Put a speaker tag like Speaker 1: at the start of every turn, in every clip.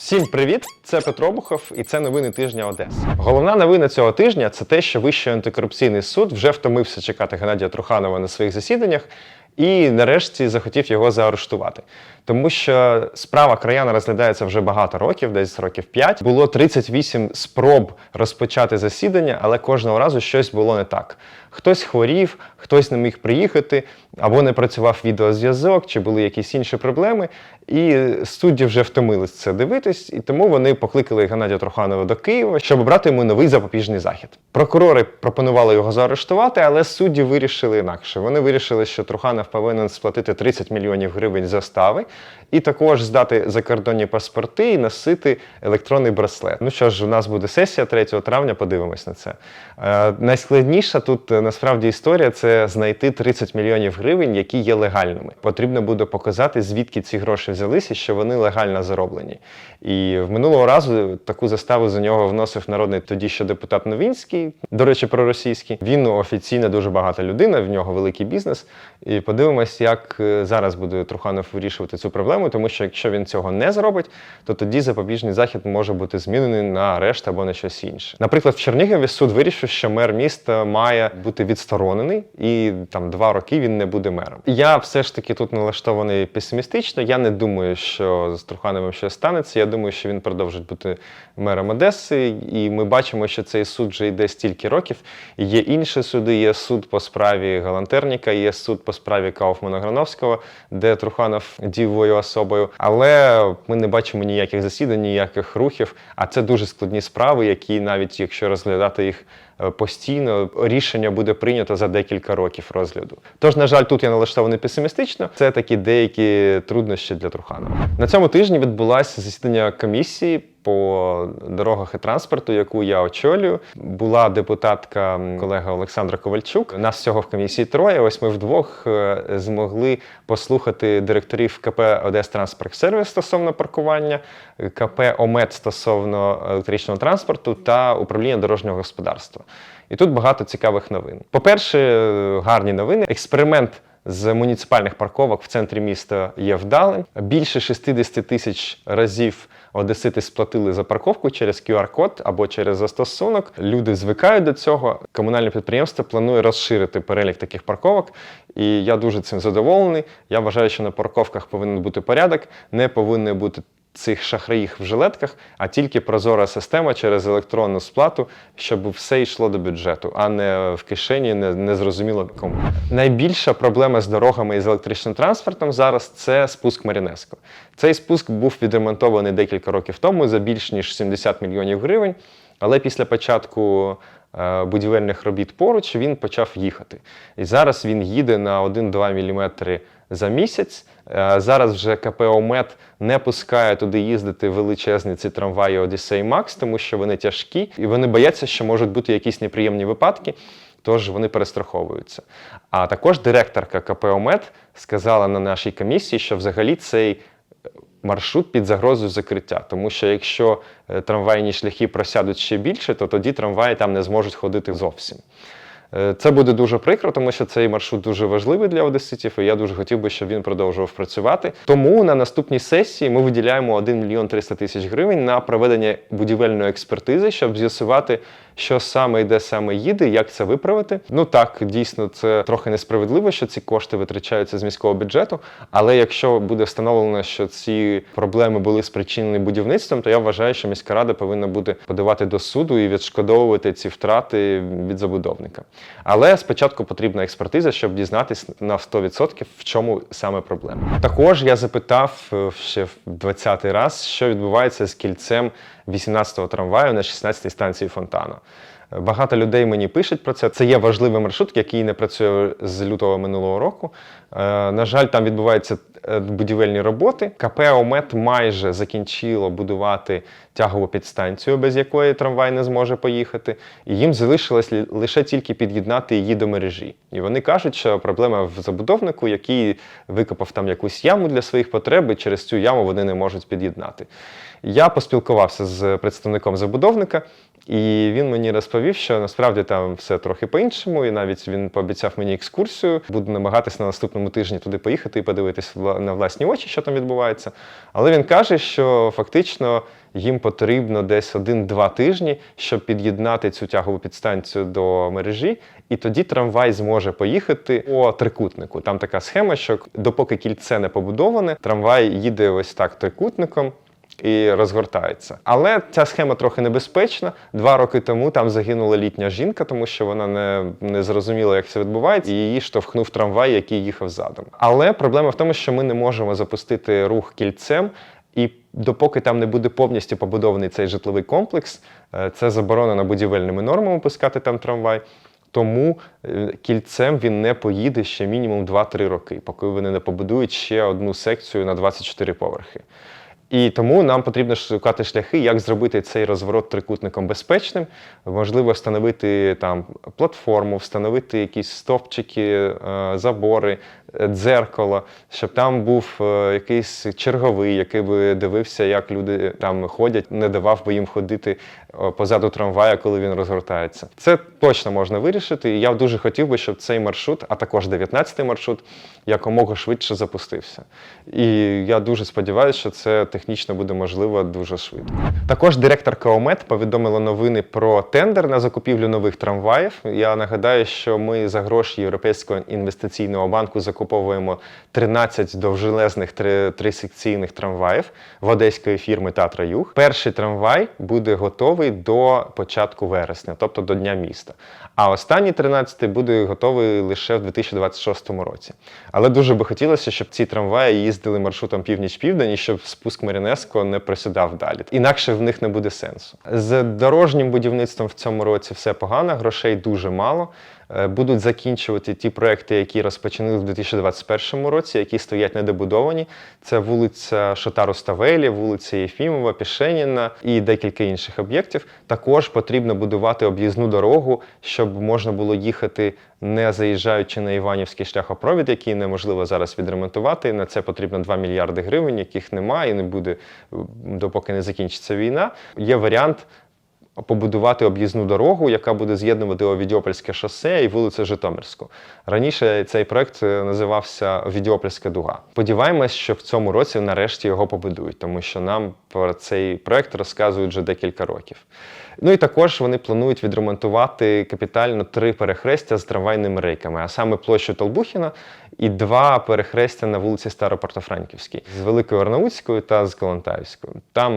Speaker 1: Всім привіт! Це Петро Бухов і це новини тижня Одеси. Головна новина цього тижня це те, що Вищий антикорупційний суд вже втомився чекати Геннадія Труханова на своїх засіданнях і нарешті захотів його заарештувати. Тому що справа краяна розглядається вже багато років, десь років 5. Було 38 спроб розпочати засідання, але кожного разу щось було не так. Хтось хворів, хтось не міг приїхати, або не працював відеозв'язок, чи були якісь інші проблеми. І судді вже втомились це дивитись, і тому вони покликали Геннадія Труханова до Києва, щоб обрати йому новий запобіжний захід. Прокурори пропонували його заарештувати, але судді вирішили інакше. Вони вирішили, що Труханов повинен сплатити 30 мільйонів гривень застави, і також здати закордонні паспорти і носити електронний браслет. Ну що ж, у нас буде сесія 3 травня, подивимось на це. Е, найскладніша тут е, насправді історія це знайти 30 мільйонів гривень, які є легальними. Потрібно буде показати, звідки ці гроші взялися, що вони легально зароблені. І в минулого разу таку заставу за нього вносив народний тоді ще депутат Новінський, до речі, проросійський. Він офіційно дуже багата людина, в нього великий бізнес. І подивимось, як е, зараз буде Труханов вирішувати цю проблему, тому що якщо він цього не зробить, то тоді запобіжний захід може бути змінений на арешт або на щось інше. Наприклад, в Чернігові суд вирішив, що мер міста має бути відсторонений, і там два роки він не буде мером. Я все ж таки тут налаштований песимістично. Я не думаю, що з Трухановим щось станеться. Я думаю, що він продовжить бути мером Одеси, і ми бачимо, що цей суд вже йде стільки років. Є інші суди. Є суд по справі Галантерніка, є суд по справі Кауфмана Грановського, де Труханов дівою особою. Але ми не бачимо ніяких засідань, ніяких рухів. А це дуже складні справи, які навіть якщо розглядати їх е, постійно, рішення буде прийнято за декілька років розгляду. Тож, на жаль, тут я налаштований песимістично. Це такі деякі труднощі для Труханова. На цьому тижні відбулася засідання комісії по дорогах і транспорту, яку я очолюю. Була депутатка колега Олександра Ковальчук. Нас всього в комісії троє. Ось ми вдвох е, змогли послухати директорів КП Одес Транспорт Сервіс стосовно паркування, КП ОМЕД стосовно електричного транспорту та управління дорожнього господарства. І тут багато цікавих новин. По-перше, е, гарні новини. Експеримент з муніципальних парковок в центрі міста є вдалим. Більше 60 тисяч разів одесити сплатили за парковку через QR-код або через застосунок. Люди звикають до цього. Комунальне підприємство планує розширити перелік таких парковок, і я дуже цим задоволений. Я вважаю, що на парковках повинен бути порядок, не повинні бути цих шахраїв в жилетках, а тільки прозора система через електронну сплату, щоб все йшло до бюджету, а не в кишені не, незрозуміло кому. Найбільша проблема з дорогами і з електричним транспортом зараз це спуск Марінеско. Цей спуск був відремонтований декілька років тому за більш ніж 70 мільйонів гривень, але після початку е, будівельних робіт поруч він почав їхати. І зараз він їде на 1-2 мм за місяць. Е, Зараз вже КП «Омет» не пускає туди їздити величезні ці трамваї Одіссей Макс, тому що вони тяжкі, і вони бояться, що можуть бути якісь неприємні випадки. Тож вони перестраховуються. А також директорка КП «Омет» сказала на нашій комісії, що взагалі цей маршрут під загрозою закриття. Тому що якщо е, трамвайні шляхи просядуть ще більше, то тоді трамваї там не зможуть ходити зовсім. Е, Це буде дуже прикро, тому що цей маршрут дуже важливий для одеситів, і я дуже хотів би, щоб він продовжував працювати. Тому на наступній сесії ми виділяємо 1 мільйон 300 тисяч гривень на проведення будівельної експертизи, щоб з'ясувати, що саме і де саме їде, як це виправити. Ну так, дійсно, це трохи несправедливо, що ці кошти витрачаються з міського бюджету. Але якщо буде встановлено, що ці проблеми були спричинені будівництвом, то я вважаю, що міська рада повинна буде подавати до суду і відшкодовувати ці втрати від забудовника. Але спочатку потрібна експертиза, щоб дізнатись на 100% в чому саме проблема. Також я запитав е, ще в 20-й раз, що відбувається з кільцем 18-го трамваю на 16-й станції Фонтана. Багато людей мені пишуть про це. Це є важливий маршрут, який не працює з лютого минулого року. Е, На жаль, там відбуваються е, будівельні роботи. КП «Омет» майже закінчило будувати тягову підстанцію, без якої трамвай не зможе поїхати. І їм залишилось лише тільки під'єднати її до мережі. І вони кажуть, що проблема в забудовнику, який викопав там якусь яму для своїх потреб, і через цю яму вони не можуть під'єднати. Я поспілкувався з представником забудовника, І він мені розповів, що насправді там все трохи по-іншому, і навіть він пообіцяв мені екскурсію. Буду намагатися на наступному тижні туди поїхати і подивитись на власні очі, що там відбувається. Але він каже, що фактично їм потрібно десь один-два тижні, щоб під'єднати цю тягову підстанцію до мережі, і тоді трамвай зможе поїхати по трикутнику. Там така схема, що допоки кільце не побудоване, трамвай їде ось так трикутником і розгортається. Але ця схема трохи небезпечна. Два роки тому там загинула літня жінка, тому що вона не, не зрозуміла, як це відбувається, і її штовхнув трамвай, який їхав задом. Але проблема в тому, що ми не можемо запустити рух кільцем. І допоки там не буде повністю побудований цей житловий комплекс, е, це заборонено будівельними нормами пускати там трамвай. Тому е, кільцем він не поїде ще мінімум 2-3 роки, поки вони не побудують ще одну секцію на 24 поверхи. І тому нам потрібно шукати шляхи, як зробити цей розворот трикутником безпечним. Можливо, встановити там платформу, встановити якісь стовпчики, е, забори, дзеркало, щоб там був е, якийсь черговий, який би дивився, як люди там ходять, не давав би їм ходити е, позаду трамвая, коли він розгортається. Це точно можна вирішити. І я дуже хотів би, щоб цей маршрут, а також 19-й маршрут, якомога швидше запустився. І я дуже сподіваюся, що це технічно буде можливо дуже швидко. Також директор Каомет повідомила новини про тендер на закупівлю нових трамваїв. Я нагадаю, що ми за гроші Європейського інвестиційного банку закуповуємо 13 довжелезних трисекційних трамваїв в одеської фірми Татра Юг. Перший трамвай буде готовий до початку вересня, тобто до Дня міста. А останній 13 буде готовий лише в 2026 році. Але дуже би хотілося, щоб ці трамваї їздили маршрутом північ-південь і щоб спуск Марінеско не просідав далі. Інакше в них не буде сенсу. З дорожнім будівництвом в цьому році все погано, грошей дуже мало. Е, Будуть закінчувати ті проекти, які розпочали в 2021 році, які стоять недобудовані. Це вулиця Шотару Ставелі, вулиця Єфімова, Пішеніна і декілька інших об'єктів. Також потрібно будувати об'їзну дорогу, щоб можна було їхати не заїжджаючи на Іванівський шляхопровід, який неможливо зараз відремонтувати. На це потрібно 2 мільярди гривень, яких немає і не буде, допоки не закінчиться війна. Є варіант побудувати об'їзну дорогу, яка буде з'єднувати Овідіопольське шосе і вулицю Житомирську. Раніше цей проект е, називався Овідіопольська дуга. Сподіваємось, що в цьому році нарешті його побудують, тому що нам про цей проект розказують вже декілька років. Ну і також вони планують відремонтувати капітально три перехрестя з трамвайними рейками, а саме площу Толбухіна і два перехрестя на вулиці Старопортофранківській з Великою Арнаутською та з Калантаївською. Там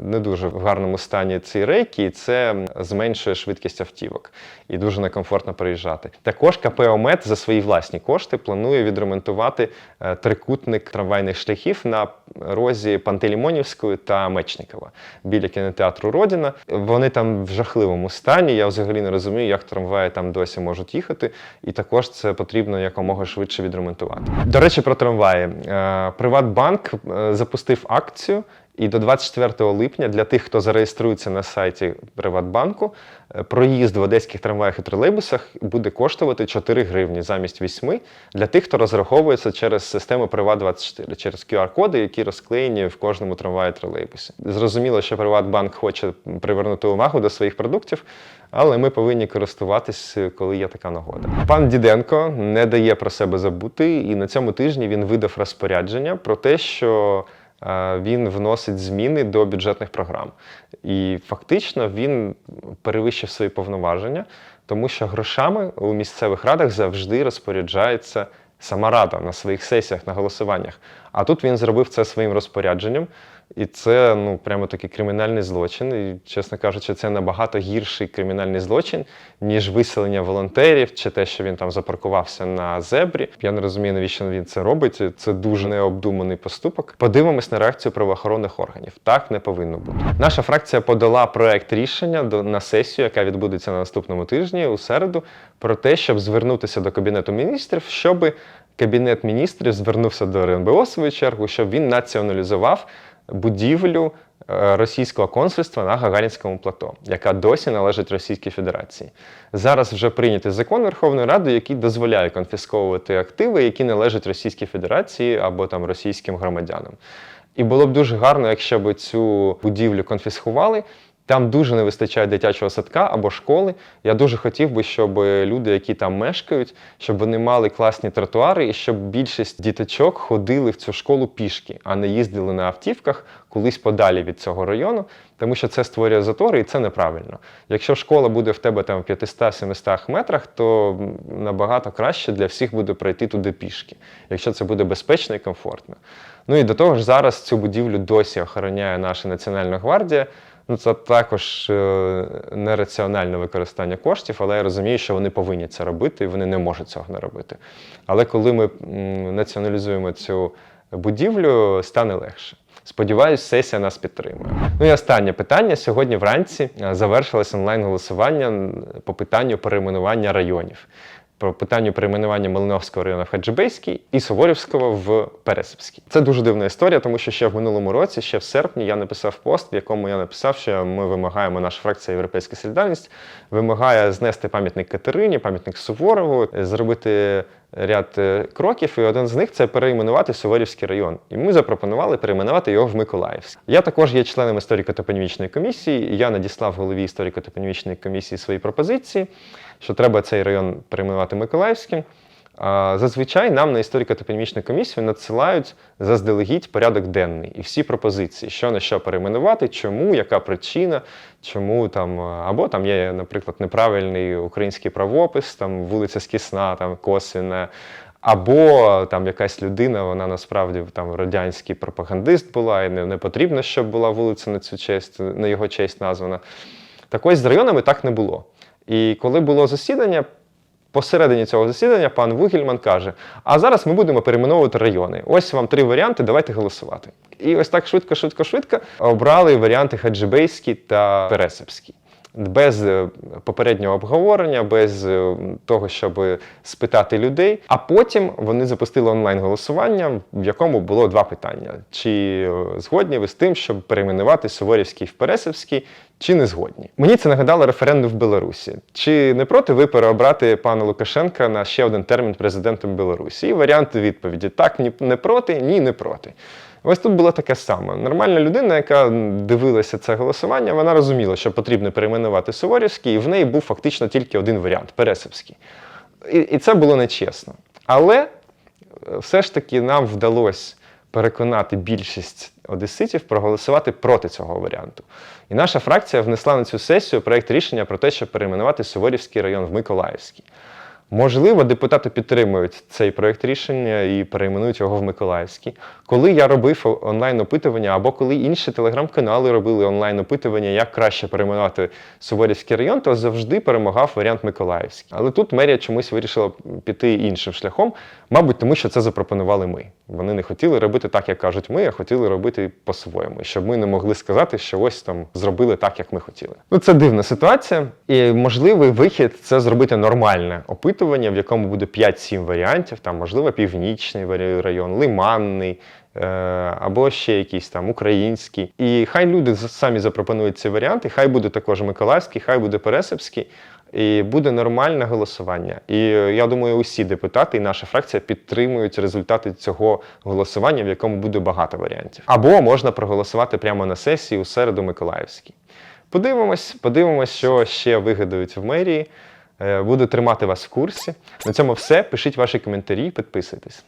Speaker 1: не дуже в гарному стані ці рейки, і це зменшує швидкість автівок і дуже некомфортно переїжджати. Також КП «Омет» за свої власні кошти планує відремонтувати е, трикутник трамвайних шляхів на розі Пантелеймонівської та Мечникова біля кінотеатру Родіна. Вони там в жахливому стані. Я взагалі не розумію, як трамваї там досі можуть їхати. І також це потрібно якомога швидше відремонтувати. До речі, про трамваї. Е, Приватбанк е, запустив акцію. І до 24 липня для тих, хто зареєструється на сайті Приватбанку, е, проїзд в одеських трамваях і тролейбусах буде коштувати 4 гривні замість 8 для тих, хто розраховується через систему Приват24, через QR-коди, які розклеєні в кожному трамваї тролейбусі. Зрозуміло, що Приватбанк хоче привернути увагу до своїх продуктів, але ми повинні користуватись, коли є така нагода. Пан Діденко не дає про себе забути, і на цьому тижні він видав розпорядження про те, що він вносить зміни до бюджетних програм. І фактично він перевищив свої повноваження, тому що грошами у місцевих радах завжди розпоряджається сама рада на своїх сесіях, на голосуваннях. А тут він зробив це своїм розпорядженням. І це ну прямо такий кримінальний злочин. І, чесно кажучи, це набагато гірший кримінальний злочин, ніж виселення волонтерів чи те, що він там запаркувався на зебрі. Я не розумію, навіщо він це робить. Це дуже необдуманий поступок. Подивимось на реакцію правоохоронних органів. Так не повинно бути. Наша фракція подала проект рішення до на сесію, яка відбудеться на наступному тижні у середу, про те, щоб звернутися до кабінету міністрів, щоби кабінет міністрів звернувся до РНБО в свою чергу, щоб він націоналізував будівлю е, російського консульства на Гагарінському плато, яка досі належить Російській Федерації. Зараз вже прийнятий закон Верховної Ради, який дозволяє конфісковувати активи, які належать Російській Федерації або там російським громадянам. І було б дуже гарно, якщо б цю будівлю конфіскували. Там дуже не вистачає дитячого садка або школи. Я дуже хотів би, щоб люди, які там мешкають, щоб вони мали класні тротуари і щоб більшість діточок ходили в цю школу пішки, а не їздили на автівках колись подалі від цього району, тому що це створює затори і це неправильно. Якщо школа буде в тебе там в 500-700 метрах, то набагато краще для всіх буде пройти туди пішки, якщо це буде безпечно і комфортно. Ну і до того ж, зараз цю будівлю досі охороняє наша Національна гвардія. Ну, це також е, нераціональне використання коштів, але я розумію, що вони повинні це робити, і вони не можуть цього не робити. Але коли ми націоналізуємо цю будівлю, стане легше. Сподіваюсь, сесія нас підтримує. Ну і останнє питання. Сьогодні вранці е, завершилось онлайн-голосування по питанню перейменування районів. Про питанню перейменування Малиновського району в Хаджибейський і Суворівського в Пересипський. Це дуже дивна історія, тому що ще в минулому році, ще в серпні, я написав пост, в якому я написав, що ми вимагаємо, наша фракція Європейська Солідарність вимагає знести пам'ятник Катерині, пам'ятник Суворову, зробити ряд е, кроків, і один з них це перейменувати Суворівський район. І ми запропонували перейменувати його в Миколаївський. Я також є членом історико-топонімічної комісії. і Я надіслав голові історико-топонімічної комісії свої пропозиції, що треба цей район перейменувати Миколаївським. Зазвичай нам на історико-топонімічну комісію надсилають заздалегідь порядок денний і всі пропозиції, що на що перейменувати, чому, яка причина, чому там, або там є, наприклад, неправильний український правопис, там вулиця Скісна, там Косвіна, або там якась людина, вона насправді там радянський пропагандист була, і не, не потрібно, щоб була вулиця на цю честь, на його честь названа. Так ось з районами так не було. І коли було засідання, посередині цього засідання пан Вугільман каже: А зараз ми будемо перейменовувати райони. Ось вам три варіанти, давайте голосувати. І ось так швидко, швидко, швидко обрали варіанти Хаджибейський та Пересипський. Без е, попереднього обговорення, без е, того, щоб спитати людей. А потім вони запустили онлайн-голосування, в якому було два питання: чи е, згодні ви з тим, щоб перейменувати Суворівський в Пересипський, чи не згодні? Мені це нагадало референдум в Білорусі. Чи не проти ви переобрати пана Лукашенка на ще один термін президентом Білорусі? І варіанти відповіді: так, ні, не проти, ні, не проти. Ось тут було таке саме. Нормальна людина, яка дивилася це голосування, вона розуміла, що потрібно перейменувати Суворівський, і в неї був фактично тільки один варіант Пересипський. І, і це було нечесно. Але е, все ж таки нам вдалося переконати більшість одеситів проголосувати проти цього варіанту. І наша фракція внесла на цю сесію проєкт рішення про те, щоб перейменувати Суворівський район в Миколаївський. Можливо, депутати підтримують цей проєкт рішення і перейменують його в Миколаївський. Коли я робив онлайн-опитування, або коли інші телеграм-канали робили онлайн-опитування, як краще перейменувати Суворівський район, то завжди перемагав варіант Миколаївський. Але тут мерія чомусь вирішила піти іншим шляхом, мабуть, тому що це запропонували ми. Вони не хотіли робити так, як кажуть ми, а хотіли робити по-своєму, щоб ми не могли сказати, що ось там зробили так, як ми хотіли. Ну це дивна ситуація, і можливий вихід це зробити нормальне опитування, в якому буде 5-7 варіантів, там можливо північний район, лиманний. е, Або ще якийсь там український. І хай люди самі запропонують ці варіанти, хай буде також Миколаївський, хай буде Пересипський, і буде нормальне голосування. І е, я думаю, усі депутати і наша фракція підтримують результати цього голосування, в якому буде багато варіантів. Або можна проголосувати прямо на сесії у середу Миколаївський. Подивимось, подивимось, що ще вигадають в мерії. Е, Буду тримати вас в курсі. На цьому все. Пишіть ваші коментарі, підписуйтесь.